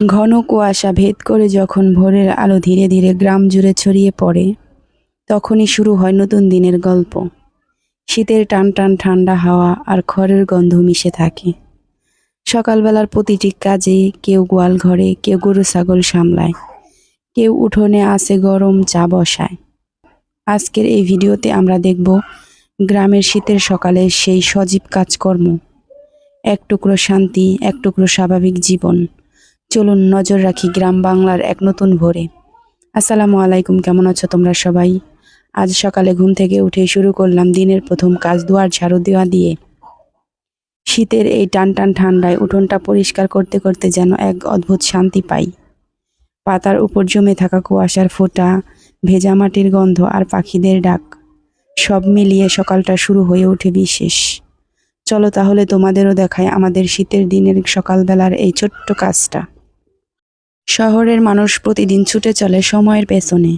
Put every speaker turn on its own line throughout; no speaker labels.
ঘন কুয়াশা ভেদ করে যখন ভোরের আলো ধীরে ধীরে গ্রাম জুড়ে ছড়িয়ে পড়ে, তখনই শুরু হয় নতুন দিনের গল্প। শীতের টান টান ঠান্ডা হাওয়া আর খড়ের গন্ধ মিশে থাকে। সকালবেলার প্রতিটি কাজে কেউ গোয়াল ঘরে, কেউ গরু ছাগল সামলায়, কেউ উঠোনে আসে গরম চা বসায়। আজকের এই ভিডিওতে আমরা দেখব গ্রামের শীতের সকালে সেই সজীব কাজকর্ম। এক টুকরো শান্তি, এক টুকরো স্বাভাবিক জীবন। চলুন নজর রাখি গ্রাম বাংলার এক নতুন ভোরে। আসসালামু আলাইকুম, কেমন আছো তোমরা সবাই? আজ সকালে ঘুম থেকে উঠে শুরু করলাম দিনের প্রথম কাজ দুয়ার ঝাড়ু দেওয়া দিয়ে। শীতের এই টান টান ঠান্ডায় উঠোনটা পরিষ্কার করতে করতে যেন এক অদ্ভুত শান্তি পাই। পাতার উপর জমে থাকা কুয়াশার ফোঁটা, ভেজা মাটির গন্ধ আর পাখিদের ডাক, সব মিলিয়ে সকালটা শুরু হয়ে ওঠে বিশেষ। চলো তাহলে তোমাদেরও দেখায় আমাদের শীতের দিনের সকালবেলার এই ছোট্ট কাজটা। শহরের মানুষ প্রতিদিন ছুটে চলে সময়ের পেছনে।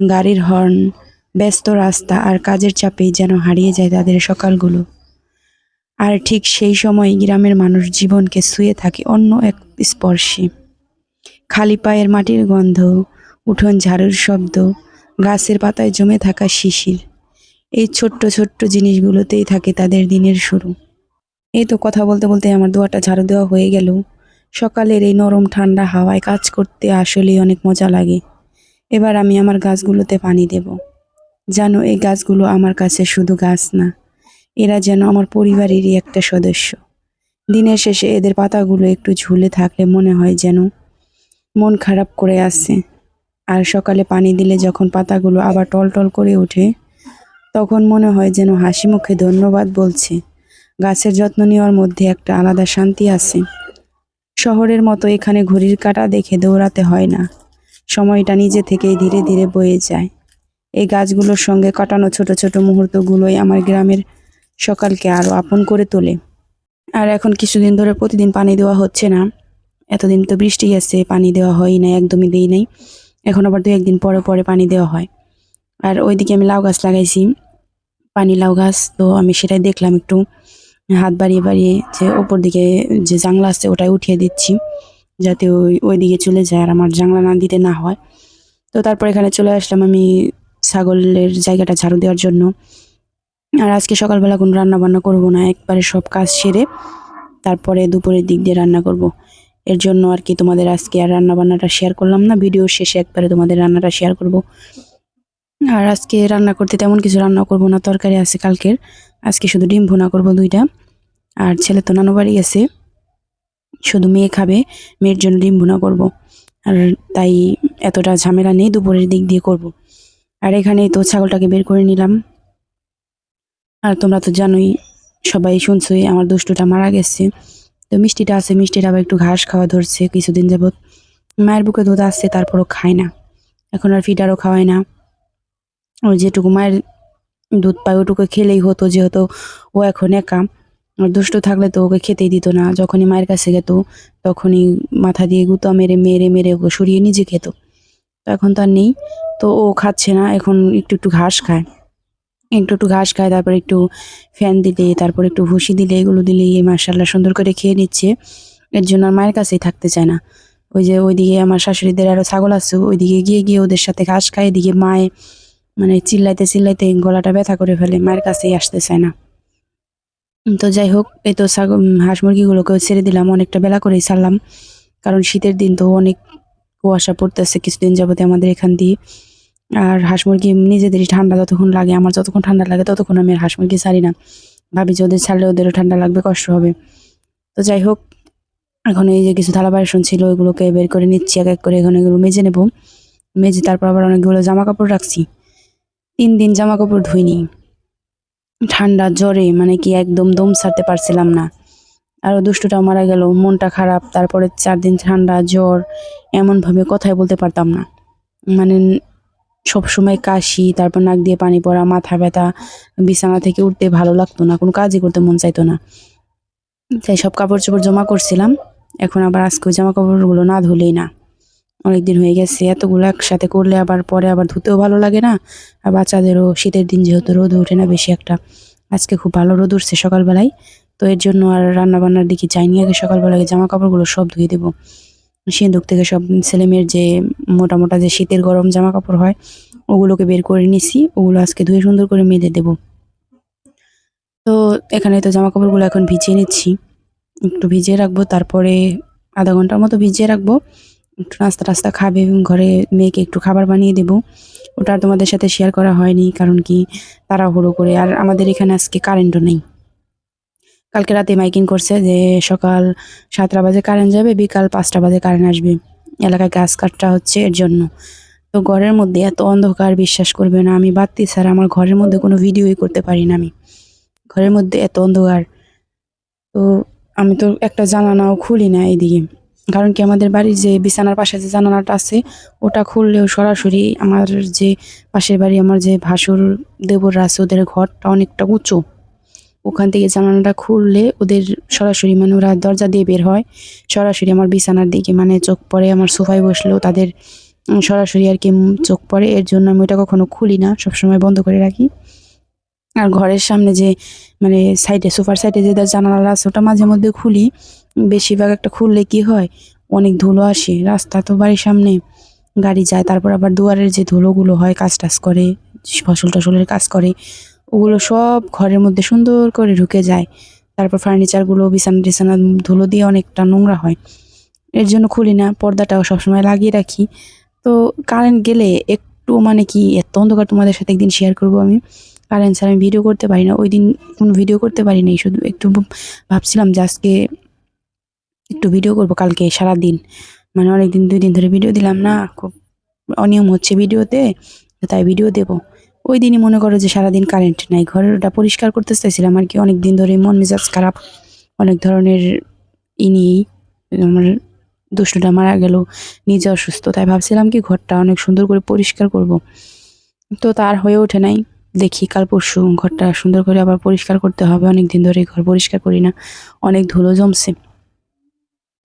গাড়ির হর্ন, ব্যস্ত রাস্তা আর কাজের চাপেই যেন হারিয়ে যায় তাদের সকালগুলো। আর ঠিক সেই সময় গ্রামের মানুষ জীবনকে শুয়ে থাকে অন্য এক স্পর্শে। খালি পায়ের মাটির গন্ধ, উঠোন ঝাড়ুর শব্দ, গাছের পাতায় জমে থাকা শিশির, এই ছোট্ট ছোট্ট জিনিসগুলোতেই থাকে তাদের দিনের শুরু। এই তো কথা বলতে বলতে আমার দোয়াটা ঝাড়ু দেওয়া হয়ে গেল। সকালের এই নরম ঠান্ডা হাওয়ায় কাজ করতে আসলেই অনেক মজা লাগে। এবার আমি আমার গাছগুলোতে পানি দেব। জানো, এই গাছগুলো আমার কাছে শুধু গাছ না, এরা যেন আমার পরিবারেরই একটা সদস্য। দিনের শেষে এদের পাতাগুলো একটু ঝুলে থাকলে মনে হয় যেন মন খারাপ করে আসছে আর সকালে পানি দিলে যখন পাতাগুলো আবার টলটল করে ওঠে, তখন মনে হয় যেন হাসি মুখে ধন্যবাদ বলছে। গাছের যত্ন নেওয়ার মধ্যে একটা আলাদা শান্তি আছে। শহরের মতো এখানে ঘড়ির কাঁটা দেখে দৌড়াতে হয় না। সময়টা নিজে থেকেই ধীরে ধীরে বয়ে যায়। এই গাছগুলোর সঙ্গে কাটানো ছোট ছোট মুহূর্তগুলোই আমার গ্রামের সকালকে আরও আপন করে তোলে। আর এখন কিছুদিন ধরে প্রতিদিন পানি দেওয়া হচ্ছে না। এতদিন তো বৃষ্টি গেছে পানি দেওয়া হয় না একদমই দেই নাই। এখন আবার দু একদিন পরে পরে পানি দেওয়া হয়। আর ওইদিকে আমি লাউ গাছ লাগাইছি। পানি লাউ গাছ তো আমি সেটাই দেখলাম একটু। হাত বাড়িয়ে বাড়িয়ে যে ওপর দিকে যে জাংলা আছে ওটাই উঠিয়ে দিচ্ছি, যাতে ওই ওই দিকে চলে যায় আর আমার জাংলা না দিতে না হয় তো তারপর এখানে চলে আসলাম আমি ছাগলের জায়গাটা ঝাড়ু দেওয়ার জন্য আর আজকে সকালবেলা কোনো রান্না বান্না করব না, একবারে সব কাজ সেরে তারপরে দুপুরের দিক দিয়ে রান্না করব। এর জন্য আর কি তোমাদের আজকে আর রান্না বান্নাটা শেয়ার করলাম না ভিডিও শেষে একবারে তোমাদের রান্নাটা শেয়ার করব। আর আজকে রান্না করতে তেমন কিছু রান্না করব না, তরকারি আছে কালকের। আজকে শুধু ডিম ভুনা করব দুইটা। আর ছেলে তো নানু বাড়ি গেছে, শুধু মেয়ে খাবে, মেয়ের জন্য ডিম ভুনা করব। আর তাই এতটা ঝামেলা নেই, দুপুরের দিক দিয়ে করব। আর এখানে তো ছাগলটাকে বের করে নিলাম। আর তোমরা তো জানোই, সবাই শুনছোই আমার দুষ্টুটা মারা গেছে। তো মিষ্টিটা আছে মিষ্টিটা আবার একটু ঘাস খাওয়া ধরছে কিছুদিন যাবৎ। মায়ের বুকে দুধ আসছে, তারপরও খায় না। এখন আর ফিডারও খাওয়ায় না। ওই যেটুকু মায়ের দুধ পায়, ওটুকু খেলেই হতো যেহেতু ও এখন একা। দুষ্ট থাকলে তো ওকে খেতেই দিত না। যখনই মায়ের কাছে যেত তখনই মাথা দিয়ে গুতা, মেরে মেরে মেরে ওকে সরিয়ে নিজে খেত। তো এখন তো আর নেই। তো ও খাচ্ছে না, এখন একটু একটু ঘাস খায়। একটু একটু ঘাস খায়, তারপর একটু ফ্যান দিলে, তারপর একটু ভুসি দিলে, এগুলো দিলে এই মার্শাল্লাহ সুন্দর করে খেয়ে নিচ্ছে। এর জন্য আর মায়ের কাছেই থাকতে চায় না। ওই যে ওইদিকে আমার শাশুড়িদের আরও ছাগল আছে, ওইদিকে গিয়ে গিয়ে ওদের সাথে ঘাস খায়, এদিকে মায়ে মানে চিল্লাইতে চিল্লাইতে গলাটা ব্যথা করে ফেলে, মায়ের কাছেই আসতে চায় না। তো যাই হোক, এই তো ছাগল হাঁস মুরগিগুলোকেও ছেড়ে দিলাম, অনেকটা বেলা করেই ছাড়লাম। কারণ শীতের দিন তো অনেক কুয়াশা পড়তেছে কিছুদিন যাবতে আমাদের এখান দিয়ে। আর হাঁস মুরগি নিজেদেরই ঠান্ডা যতক্ষণ লাগে, আমার যতক্ষণ ঠান্ডা লাগে ততক্ষণ আমি আর হাঁস মুরগি ছাড়ি না। ভাবি যে ওদের ছাড়লে ওদেরও ঠান্ডা লাগবে, কষ্ট হবে। তো যাই হোক, এখন এই যে কিছু থালা বাসন ছিল, ওইগুলোকে বের করে নিচ্ছি, এক এক করে এখন এগুলো মেজে নেব। মেজে তারপর আবার অনেকগুলো জামা কাপড় রাখছি। তিন দিন জামা কাপড় ধুইনি। ঠান্ডা, জ্বরে মানে কি একদম দম ছাড়তে পারছিলাম না। আর ও দুষ্টুটা মারা গেল, মনটা খারাপ, তারপরে চার দিন ঠান্ডা, জ্বর, এমনভাবে কথাই বলতে পারতাম না। মানে সব সময় কাশি, তারপর নাক দিয়ে পানি পড়া, মাথা ব্যথা, বিছানা থেকে উঠতে ভালো লাগতো না, কোনো কাজই করতে মন চাইতো না। তাই সব কাপড় চোপড় জমা করছিলাম, এখন আবার আজকে জামা কাপড়গুলো না ধুলেই না। অনেকদিন হয়ে গেছে, এতগুলো একসাথে করলে আবার পরে আবার ধুতেও ভালো লাগে না। আর বাচ্চাদেরও শীতের দিন যেহেতু রোদ ওঠে না বেশি একটা, আজকে খুব ভালো রোদ উঠছে সকালবেলায়। তো এর জন্য আর রান্না বান্নার দিকে যাইনি, আগে সকালবেলায় জামা কাপড়গুলো সব ধুয়ে দেবো। সিন্দুক থেকে সব ছেলেমেয়ের যে মোটা মোটা যে শীতের গরম জামা কাপড় হয়, ওগুলোকে বের করে নিছি, ওগুলো আজকে ধুয়ে সুন্দর করে মেজে দেব। তো এখানে তো জামা কাপড়গুলো এখন ভিজিয়ে নিচ্ছি, একটু ভিজিয়ে রাখব, তারপরে আধা ঘণ্টার মতো ভিজিয়ে রাখব। একটু নাস্তা টাস্তা খাবে এবং ঘরে মেয়েকে একটু খাবার বানিয়ে দেবো। ওটা তোমাদের সাথে শেয়ার করা হয়নি, কারণ কি তাড়াহুড়ো করে। আর আমাদের এখানে আজকে কারেন্টও নেই। কালকে রাতে মাইকিং করছে যে সকাল সাতটা বাজে কারেন্ট যাবে, বিকাল পাঁচটা বাজে কারেন্ট আসবে। এলাকায় গাছ কাটটা হচ্ছে এর জন্য। তো ঘরের মধ্যে এত অন্ধকার বিশ্বাস করবে না আমি বাত্তি ছাড়া আমার ঘরের মধ্যে কোনো ভিডিওই করতে পারি না আমি। ঘরের মধ্যে এত অন্ধকার। তো আমি তো একটা জানানাও খুলি না এইদিকে কারণ কি আমাদের বাড়ির যে বিছানার পাশে যে জানালাটা আছে, ওটা খুললেও সরাসরি আমার যে পাশের বাড়ি, আমার যে ভাসুর দেবররা আছে, ওদের ঘরটা অনেকটা উঁচু। ওখান থেকে জানালাটা খুললে ওদের সরাসরি মানে ওরা দরজা দিয়ে বের হয়। সরাসরি আমার বিছানার দিকে মানে চোখ পড়ে, আমার সোফায় বসলেও তাদের সরাসরি আর কি চোখ পড়ে। এর জন্য আমি ওটা কখনো খুলি না, সবসময় বন্ধ করে রাখি। আর ঘরের সামনে যে মানে সাইডে সোফার সাইডে যে জানালা আছে, ওটা মাঝে মধ্যে খুলি। বেশিরভাগ একটা খুললে কি হয়? অনেক ধুলো আসে। রাস্তা তো বাড়ির সামনে। গাড়ি যায়, তারপর আবার দুয়ারের যে ধুলোগুলো হয়, কাজ টাজ করে, ফসল টসলের কাজ করে, ওগুলো সব ঘরের মধ্যে সুন্দর করে ঢুকে যায়। তারপর ফার্নিচারগুলো বিছানা টিছানা, ধুলো দিয়ে অনেকটা নোংরা হয়। এর জন্য খুলি না, পর্দাটাও সবসময় লাগিয়ে রাখি। তো কারেন্ট গেলে একটু মানে কি, এত অন্ধকার তোমাদের সাথে একদিন শেয়ার করব আমি। কারেন্ট ছাড়া আমি ভিডিও করতে পারি না। ওই দিন কোনো ভিডিও করতে পারি নাই, শুধু একটু ভাবছিলাম যে আজকে একটু ভিডিও করব, কালকে সারা দিন মানে অনেক দিন দুই দিন ধরে ভিডিও দিলাম না, খুব অনিয়ম হচ্ছে ভিডিওতে তাই ভিডিও দেব। ওই দিনই মনে করো যে সারাদিন কারেন্ট নাই ঘরের ওটা পরিষ্কার করতে চাইছিলাম আর কি অনেক দিন ধরে মন মেজাজ খারাপ, অনেক ধরনের ই নিয়েই আমার দুষ্টুটা মারা গেল, নিজে অসুস্থ, তাই ভাবছিলাম কি ঘরটা অনেক সুন্দর করে পরিষ্কার করব। তো তার হয়ে ওঠে নাই। দেখি কাল পরশু ঘরটা সুন্দর করে আবার পরিষ্কার করতে হবে। অনেক দিন ধরে ঘর পরিষ্কার করি না। অনেক ধুলো জমছে।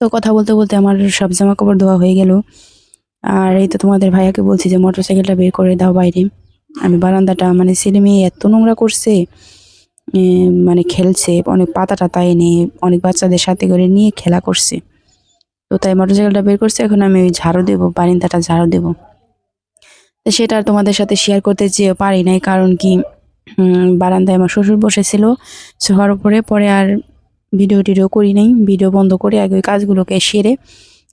তো কথা বলতে বলতে আমার সব জামা কাপড় ধোয়া হয়ে গেল। আর এই তো তোমাদের ভাইয়াকে বলছি যে মোটর সাইকেলটা বের করে দাও বাইরে। আমি বারান্দাটা মানে ছেলে মেয়ে এত নোংরা করছে মানে খেলছে, অনেক পাতা টাতা এনে অনেক বাচ্চাদের সাথে করে নিয়ে খেলা করছে। তো তাই মোটর সাইকেলটা বের করছে, এখন আমি ওই ঝাড়ু দেবো, বারিন্দাটা ঝাড়ু দেবো। সেটা আর তোমাদের সাথে শেয়ার করতে চেয়ে পারি নাই, কারণ কি বারান্দায় আমার শ্বশুর বসেছিল। সোফার উপরে পরে আর ভিডিও টিডিও করি নাই ভিডিও বন্ধ করে আগে ওই কাজগুলোকে সেরে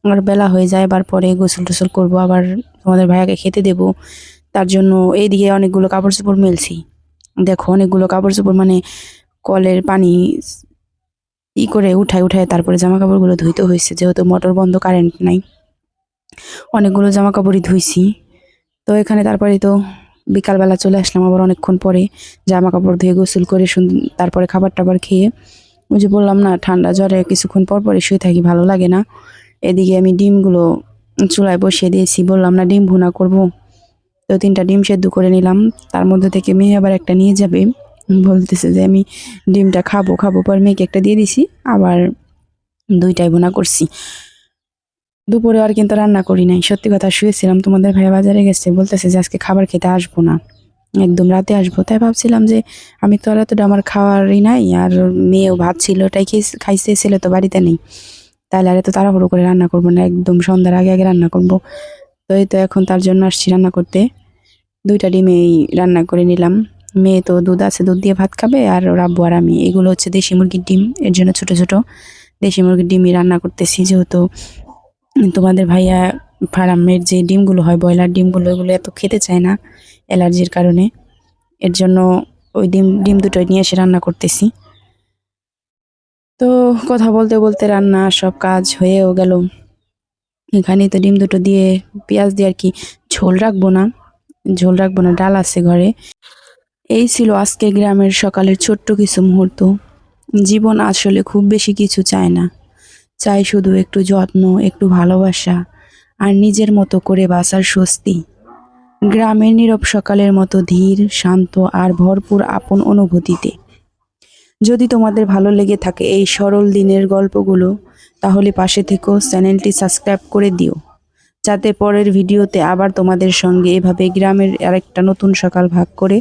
আর বেলা হয়ে যায়, আবার পরে গোসল টোসল করব, আবার তোমাদের ভাইয়াকে খেতে দেব। তার জন্য এইদিকে অনেকগুলো কাপড় চোপড় মেলছি। দেখো, অনেকগুলো কাপড় চোপড় মানে কলের পানি ই করে উঠায় উঠায় তারপরে জামা কাপড়গুলো ধুইতে হয়েছে, যেহেতু মোটর বন্ধ কারেন্ট নাই। অনেকগুলো জামা কাপড়ই ধুইছি। তো এখানে তারপরে তো বিকালবেলা চলে আসলাম, আবার অনেকক্ষণ পরে জামা কাপড় ধুয়ে গোসল করে তারপরে খাবার টাবার খেয়ে ওই যে বললাম না, ঠান্ডা জ্বরে কিছুক্ষণ পর পরে শুয়ে থাকি, ভালো লাগে না। এদিকে আমি ডিমগুলো চুলায় বসিয়ে দিয়েছি, বললাম না ডিম ভুনা করব। তো তিনটা ডিম সেদ্ধ করে নিলাম, তার মধ্যে থেকে মেয়ে আবার একটা নিয়ে যাবে। বলতেছে যে আমি ডিমটা খাব খাব পর মেয়েকে একটা দিয়ে দিছি, আবার দুইটাই ভুনা করছি। দুপুরে আর কিন্তু রান্না করি নাই। সত্যি কথা শুয়েছিলাম, তোমাদের ভাই বাজারে গেছে, বলতেছে যে আজকে খাবার খেতে আসব না। একদম রাতে আসব। তাই ভাবছিলাম যে আমি তো আর এতটা আমার খাওয়ারই নাই, আর মেয়েও ভাত ছিল, ওটাই খেয়ে খাইছে ছেলে তো বাড়িতে নেই। তাহলে আর এত তাড়াহুড়ো করে রান্না করব না, একদম সন্ধ্যার আগে আগে রান্না করব। তো এই তো এখন তার জন্য আসছি রান্না করতে। দুইটা ডিমেই রান্না করে নিলাম। মেয়ে তো দুধ আছে, দুধ দিয়ে ভাত খাবে, আর ওর আব্বু আর আমি। এগুলো হচ্ছে দেশি মুরগির ডিম, এর জন্য ছোট ছোট দেশি মুরগির ডিমই রান্না করতেছি, যেহেতু তোমাদের ভাইয়া ফার্মের যে ডিমগুলো হয়, ব্রয়লার ডিমগুলো এগুলো এত খেতে চায় না অ্যালার্জির কারণে। এর জন্য ওই ডিম ডিম দুটো নিয়ে এসে রান্না করতেছি। তো কথা বলতে বলতে রান্না সব কাজ হয়েও গেল। এখানে তো ডিম দুটো দিয়ে পেঁয়াজ দিয়ে আর কি ঝোল রাখব না। ঝোল রাখব না, ডাল আছে ঘরে। এই ছিল আজকে গ্রামের সকালের ছোট্ট কিছু মুহূর্ত। জীবন আসলে খুব বেশি কিছু চায় না। চাই শুধু একটু যত্ন, একটু ভালোবাসা আর নিজের মতো করে বাঁচার স্বস্তি। গ্রামের নীরব সকালের মতো ধীর, শান্ত আর ভরপুর আপন অনুভূতিতে। যদি তোমাদের ভালো লেগে থাকে এই সরল দিনের গল্পগুলো, তাহলে পাশে থেকেও চ্যানেলটি সাবস্ক্রাইব করে দিও। যাতে পরের ভিডিওতে আবার তোমাদের সঙ্গে এভাবে গ্রামের আরেকটা নতুন সকাল ভাগ করে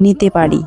নিতে পারি।